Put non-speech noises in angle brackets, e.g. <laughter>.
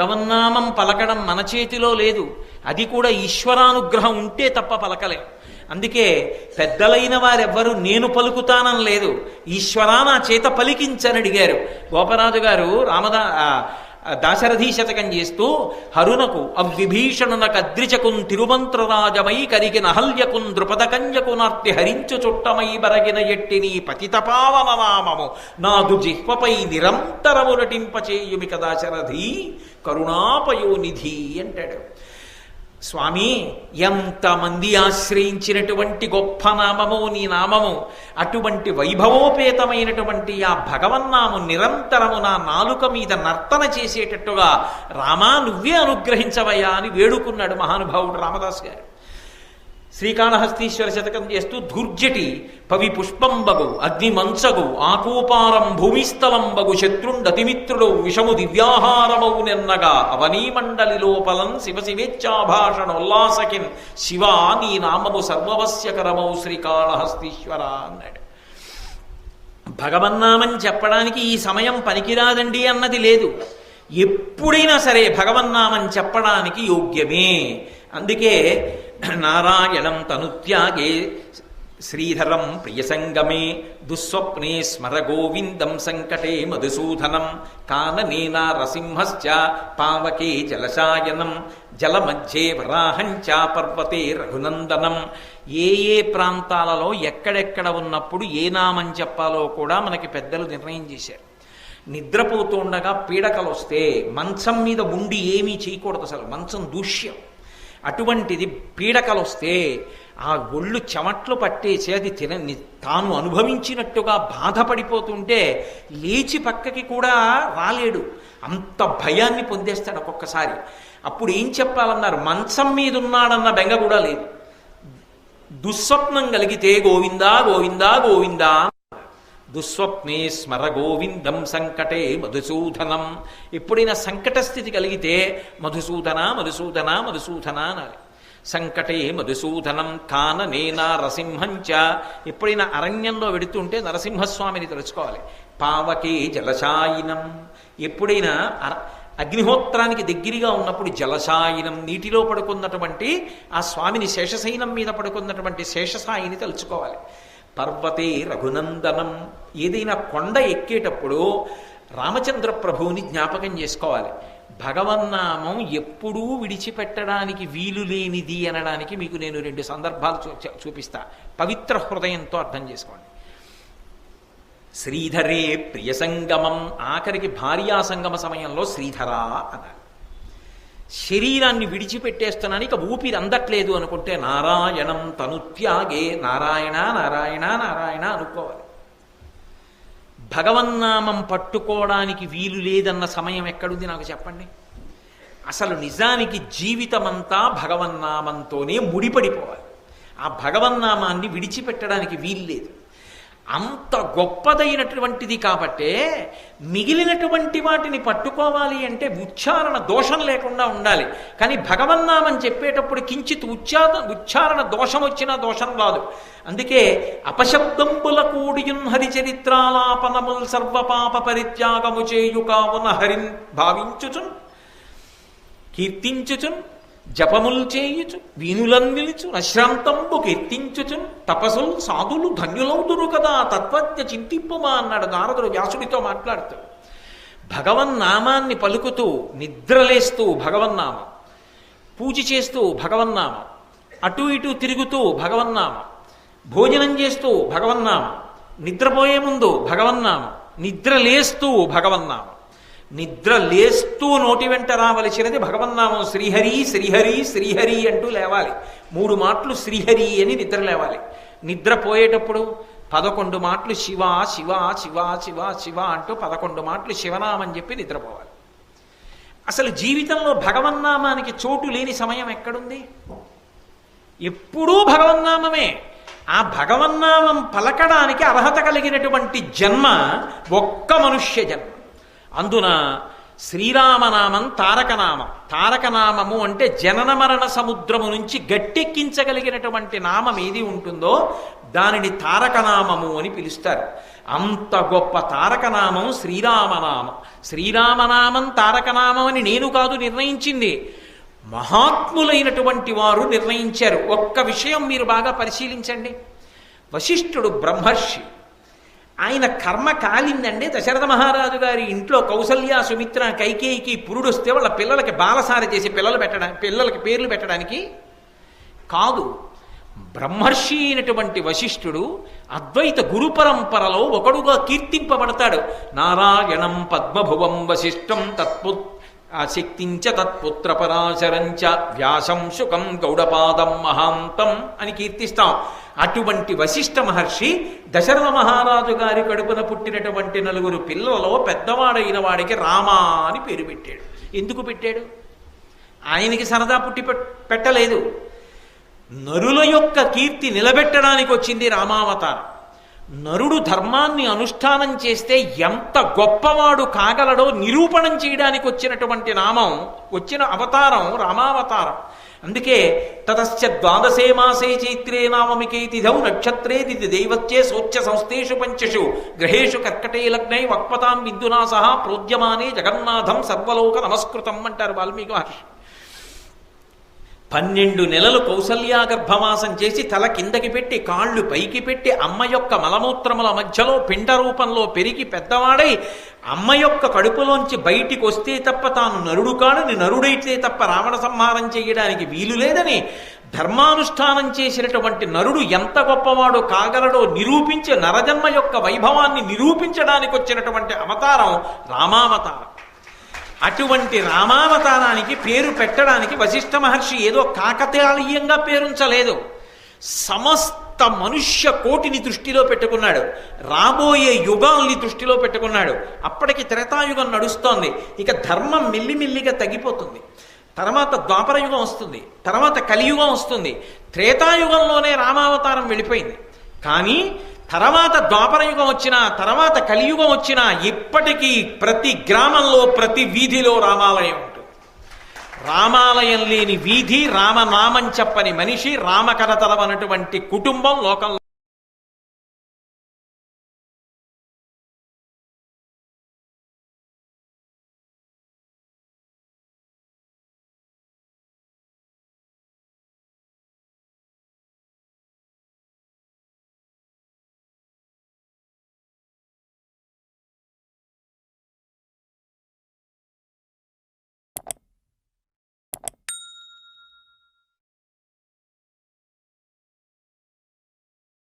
భగవన్నామం పలకడం మన చేతిలో లేదు. అది కూడా ఈశ్వరానుగ్రహం ఉంటే తప్ప పలకలేం. అందుకే పెద్దలైన వారెవ్వరూ నేను పలుకుతానని లేదు. ఈశ్వరా నా చేత పలికించని అడిగారు. గోపరాజు గారు రామదా దాశరథీ శతకం చేస్తూ హరునకు అవ్విభీషణునకు అద్రిచకున్ తిరుమంత్రరాజమై కరిగిన హల్యకున్ ద్రుపదకన్యకునార్తి హరించు చుట్టమై బరగిన ఎట్టిని పతితపావన నామము. నాదు జిహ్వపై నిరంతరము నటింపచేయుమిక దాశరథి. కరుణాపయోనిధి అంటాడు. స్వామి ఎంతమంది ఆశ్రయించినటువంటి గొప్ప నామము నీ నామము అటువంటి వైభవోపేతమైనటువంటి ఆ భగవన్నాము నిరంతరము నా నాలుక మీద నర్తన చేసేటట్టుగా రామా నువ్వే అనుగ్రహించవయ్యా అని వేడుకున్నాడు మహానుభావుడు రామదాస్ గారు. శ్రీకాళహస్తీశ్వర శతకం చేస్తూ ధూర్జటి పవి పుష్పంబగు అగ్ని మంచగు ఆకూపారం భూమిస్థలంబగు శత్రుండతిమిత్రుడు విషము దివ్యాహారమౌ నెన్నగా అవనీమండలి లోపలం శివ శివేచ్ఛాభాషణోల్లాసకిన్ శివ నీ నామము సర్వవస్యకరమౌ శ్రీకాళహస్తీశ్వర అన్నాడు. భగవన్నామని చెప్పడానికి ఈ సమయం పనికిరాదండి అన్నది లేదు. ఎప్పుడైనా సరే భగవన్నామని చెప్పడానికి యోగ్యమే. అందుకే <clears throat> నారాయణం తనుత్యాగే శ్రీధరం ప్రియసంగమే దుస్వప్నే స్మర గోవిందం సంకటే మధుసూదనం కాననే రసింహశ్చ పావకే జలశాయనం జలమధ్యే వరాహంచ పర్వతే రఘునందనం. ఏ ఏ ప్రాంతాలలో ఎక్కడెక్కడ ఉన్నప్పుడు ఏ నామం చెప్పాలో కూడా మనకి పెద్దలు నిర్ణయం చేశారు. నిద్రపోతుండగా పీడకలు వస్తే మంచం మీద ఉండి ఏమీ చేయకూడదు అసలు మంచం దూష్యం. అటువంటిది పీడకలు వస్తే ఆ ఒళ్ళు చెమట్లు పట్టేసి అది తినని తాను అనుభవించినట్టుగా బాధపడిపోతుంటే లేచి పక్కకి కూడా రాలేడు. అంత భయాన్ని పొందేస్తాడు ఒక్కొక్కసారి. అప్పుడు ఏం చెప్పాలన్నారు? మంచం మీద ఉన్నాడన్న బెంగ కూడా లేదు. దుస్వప్నం కలిగితే గోవిందా గోవిందా గోవిందా దుస్వప్నే స్మర గోవిందం సంకటే మధుసూదనం ఎప్పుడైనా సంకట స్థితి కలిగితే మధుసూదన మధుసూదన మధుసూదన అనాలి. సంకటే మధుసూదనం కాననేనా నరసింహంచ ఎప్పుడైనా అరణ్యంలో వెడుతుంటే నరసింహస్వామిని తలుచుకోవాలి. పావకే జలశాయినం. ఎప్పుడైనా అర- అగ్నిహోత్రానికి దగ్గరగా ఉన్నప్పుడు జలశాయినం నీటిలో పడుకున్నటువంటి ఆ స్వామిని శేషశైనం మీద పడుకున్నటువంటి శేషసాయిని తలుచుకోవాలి. పర్వతే రఘునందనం. ఏదైనా కొండ ఎక్కేటప్పుడు రామచంద్ర ప్రభువుని జ్ఞాపకం చేసుకోవాలి. భగవన్నామం ఎప్పుడూ విడిచిపెట్టడానికి వీలు లేనిది అనడానికి మీకు నేను రెండు సందర్భాలు చూ- చూపిస్తా. పవిత్ర హృదయంతో అర్థం చేసుకోండి. శ్రీధరే ప్రియసంగమం. ఆఖరికి భార్యాసంగమ సమయంలో శ్రీధరా అన్నారు. శరీరాన్ని విడిచిపెట్టేస్తున్నాను ఇక ఊపిరి అందట్లేదు అనుకుంటే నారాయణం తనుత్యాగే నారాయణ నారాయణ నారాయణ అనుకోవాలి. భగవన్నామం పట్టుకోవడానికి వీలు లేదన్న సమయం ఎక్కడుంది నాకు చెప్పండి? అసలు నిజానికి జీవితమంతా భగవన్నామంతోనే ముడిపడిపోవాలి. ఆ భగవన్నామాన్ని విడిచిపెట్టడానికి వీలు లేదు. అంత గొప్పదైనటువంటిది కాబట్టే మిగిలినటువంటి వాటిని పట్టుకోవాలి అంటే ఉచ్చారణ దోషం లేకుండా ఉండాలి. కానీ భగవన్నామని చెప్పేటప్పుడు కించిత్ ఉచ్చార ఉచ్చారణ దోషం వచ్చినా దోషం రాదు. అందుకే అపశబ్దంబుల కూడియున్ హరిచరిత్రాలాపనముల్ సర్వపాప పరిత్యాగము చేయు కావున హరిన్ భావించుచున్ కీర్తించుచున్ జపములు చేయుచు వీనులన్ నిలుచు అశ్రాంతంబు కీర్తించుచున్ సాధులు ధన్యులవుదురు కదా తత్వజ్ఞ చింతింపుమా అన్నాడు నారదుడు వ్యాసుడితో మాట్లాడుతూ. భగవన్నామాన్ని పలుకుతూ నిద్రలేస్తూ భగవన్నామం పూజ చేస్తూ భగవన్నామం అటు ఇటు తిరుగుతూ భగవన్నామం భోజనం చేస్తూ భగవన్నామం నిద్రపోయే ముందు భగవన్నామం నిద్ర లేస్తూ భగవన్నామం నిద్ర లేస్తూ నోటి వెంట రావలసినది భగవన్నామం. శ్రీహరి శ్రీహరి శ్రీహరి అంటూ లేవాలి. మూడు మాటలు శ్రీహరి అని నిద్ర లేవాలి. నిద్రపోయేటప్పుడు పదకొండు మాటలు శివ శివ శివ శివ శివ అంటూ పదకొండు మాటలు శివనామని చెప్పి నిద్రపోవాలి. అసలు జీవితంలో భగవన్నామానికి చోటు లేని సమయం ఎక్కడుంది? ఎప్పుడూ భగవన్నామమే. ఆ భగవన్నామం పలకడానికి అర్హత కలిగినటువంటి జన్మ ఒక్క మనుష్య జన్మ. అందున శ్రీరామనామం తారకనామం. తారకనామము అంటే జనన మరణ సముద్రము నుంచి గట్టెక్కించగలిగినటువంటి నామం ఏది ఉంటుందో దానిని తారకనామము అని పిలుస్తారు. అంత గొప్ప తారకనామం శ్రీరామనామం. శ్రీరామనామం తారకనామం అని నేను కాదు నిర్ణయించింది. మహాత్ములైనటువంటి వారు నిర్ణయించారు. ఒక్క విషయం మీరు బాగా పరిశీలించండి. వశిష్ఠుడు బ్రహ్మర్షి ఆయన కర్మ కాలిందండి దశరథ మహారాజు గారి ఇంట్లో కౌసల్య సుమిత్ర కైకేయికి పురుడు వస్తే వాళ్ళ పిల్లలకి బాలసార చేసి పిల్లలు పెట్టడానికి పిల్లలకి పేర్లు పెట్టడానికి కాదు. బ్రహ్మర్షి అయినటువంటి వశిష్ఠుడు అద్వైత గురు పరంపరలో ఒకడుగా కీర్తింపబడతాడు. నారాయణం పద్మభువం వశిష్టం తత్పు శక్తించ తత్పుత్ర పరాశరంచ వ్యాసం సుఖం గౌడపాదం మహాంతం అని కీర్తిస్తాం. అటువంటి వశిష్ఠ మహర్షి దశరథ మహారాజు గారి కడుపున పుట్టినటువంటి నలుగురు పిల్లలలో పెద్దవాడైన వాడికి రామా అని పేరు పెట్టాడు. ఎందుకు పెట్టాడు? ఆయనకి సరదా పుట్టి పెట్టలేదు. నరుల యొక్క కీర్తి నిలబెట్టడానికి వచ్చింది రామావతారం. నరుడు ధర్మాన్ని అనుష్ఠానం చేస్తే ఎంత గొప్పవాడు కాగలడో నిరూపణం చేయడానికి వచ్చినటువంటి నామం వచ్చిన అవతారం రామావతారం. అందుకే తతశ్చ ద్వాదశే మాసే చైత్రే నామమికే తిథౌ నక్షత్రే దైవత్యే సోచ్య సంస్థేషు పంచషు. గ్రహేషు కర్కటే లగ్నై వక్పతాం విద్యునా సహా ప్రోద్యమానే జగన్నాథం సర్వలోక నమస్కృతం అంటారు వాల్మీకి మహర్షి. పన్నెండు నెలలు కౌసల్యా గర్భవాసం చేసి తల కిందకి పెట్టి కాళ్ళు పైకి పెట్టి అమ్మ యొక్క మలమూత్రముల మధ్యలో పిండ రూపంలో పెరిగి పెద్దవాడై అమ్మ యొక్క కడుపులోంచి బయటికి వస్తే తప్ప తాను నరుడు కాడని నరుడైతే తప్ప రావణ సంహారం చేయడానికి వీలు లేదని ధర్మానుష్ఠానం చేసినటువంటి నరుడు ఎంత గొప్పవాడో కాగలడో నిరూపించే నరజన్మ యొక్క వైభవాన్ని నిరూపించడానికి వచ్చినటువంటి అవతారం రామావతారం. అటువంటి రామావతారానికి పేరు పెట్టడానికి వశిష్ఠ మహర్షి ఏదో కాకతాళీయంగా పేరుంచలేదు. సమస్త మనుష్య కోటిని దృష్టిలో పెట్టుకున్నాడు. రాబోయే యుగాల్ని దృష్టిలో పెట్టుకున్నాడు. అప్పటికి త్రేతాయుగం నడుస్తోంది. ఇక ధర్మం మిల్లిమిల్లిగా తగ్గిపోతుంది. తర్వాత ద్వాపర యుగం వస్తుంది. తర్వాత కలియుగం వస్తుంది. త్రేతాయుగంలోనే రామావతారం వెళ్ళిపోయింది. కానీ తర్వాత ద్వాపరయుగం వచ్చినా తర్వాత కలియుగం వచ్చినా ఇప్పటికీ ప్రతి గ్రామంలో ప్రతి వీధిలో రామాలయం ఉంటుంది. రామాలయం లేని వీధి రామనామం చెప్పని మనిషి రామకరతలం అన్నటువంటి కుటుంబం లోకంలో